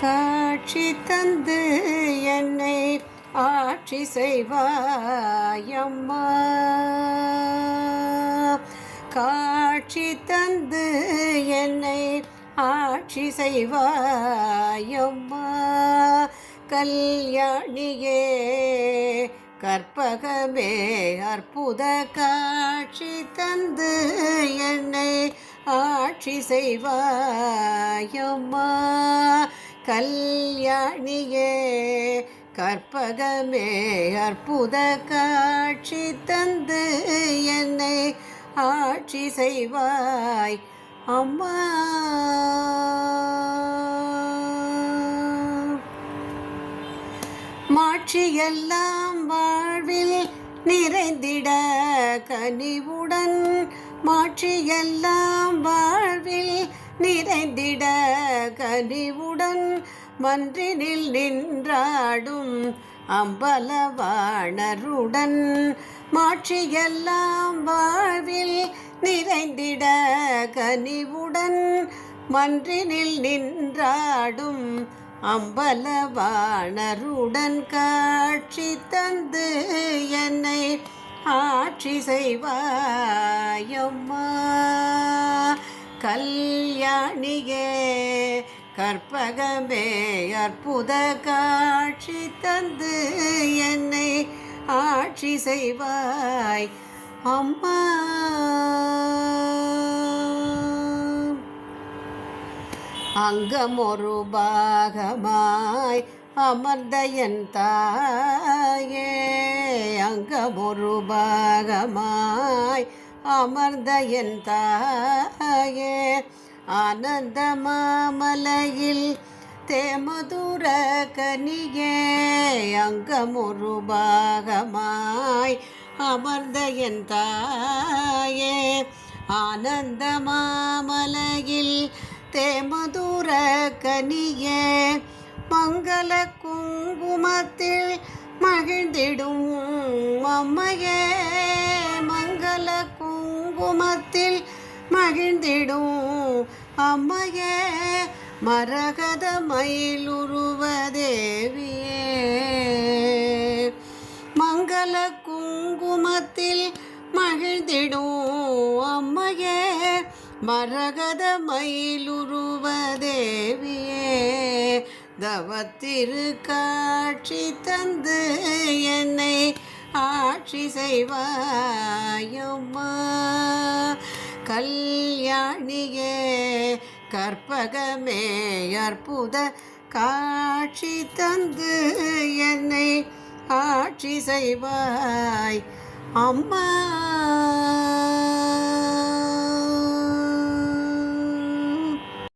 காட்சி தந்து என்னை ஆட்சி செய்வாயம்மா காட்சி தந்து என்னை ஆட்சி செய்வாயம்மா கல்யாணியே கற்பகமே அற்புத காட்சி தந்து என்னை ஆட்சி செய்வாயம்மா கல்யாணியே கற்பகமே அற்புத காட்சி தந்து என்னை ஆட்சி செய்வாய் அம்மா. மாட்சியெல்லாம் வாழ்வில் நிறைந்திட கனிவுடன் மாட்சியெல்லாம் நிறைந்திட கனிவுடன் மன்றினில் நின்றாடும் அம்பலவாணருடன் மாட்சியெல்லாம் வாழ்வில் நிறைந்திட கனிவுடன் மன்றினில் நின்றாடும் அம்பலவாணருடன் காட்சி தந்து என்னை ஆட்சி செய்வாயம்மா. கல்யாணியே கற்பகமே அற்புத காட்சி தந்து என்னை ஆட்சி செய்வாய். அம்மா. அங்கம் ஒரு பாகமாய் அமர்ந்த என் தாயே அங்கம் ஒரு பாகமாய் அமர்ந்த என் தாயே. ஆனந்த மாமலையில் தேமதுர கனியே அங்கம் பாகமாய் அமர்ந்த என் தாயே. ஆனந்த மாமலையில் தேமதுர கனியே மங்கள குங்குமத்தில் மகிழ்ந்திடும் அம்மையே. மனத்தில் மகிழ்ந்திடும். அம்மைய மரகத மயிலுருவ தேவியே மங்கள குங்குமத்தில் மகிழ்ந்திடும். அம்மைய மரகத மயிலுருவ தேவியே தவத்திரு காட்சி தந்து என்னை ஆட்சி செய்வாயம்மா. கல்யாணியே கற்பகமே அற்புத காட்சி தந்து என்னை ஆட்சி செய்வாய். அம்மா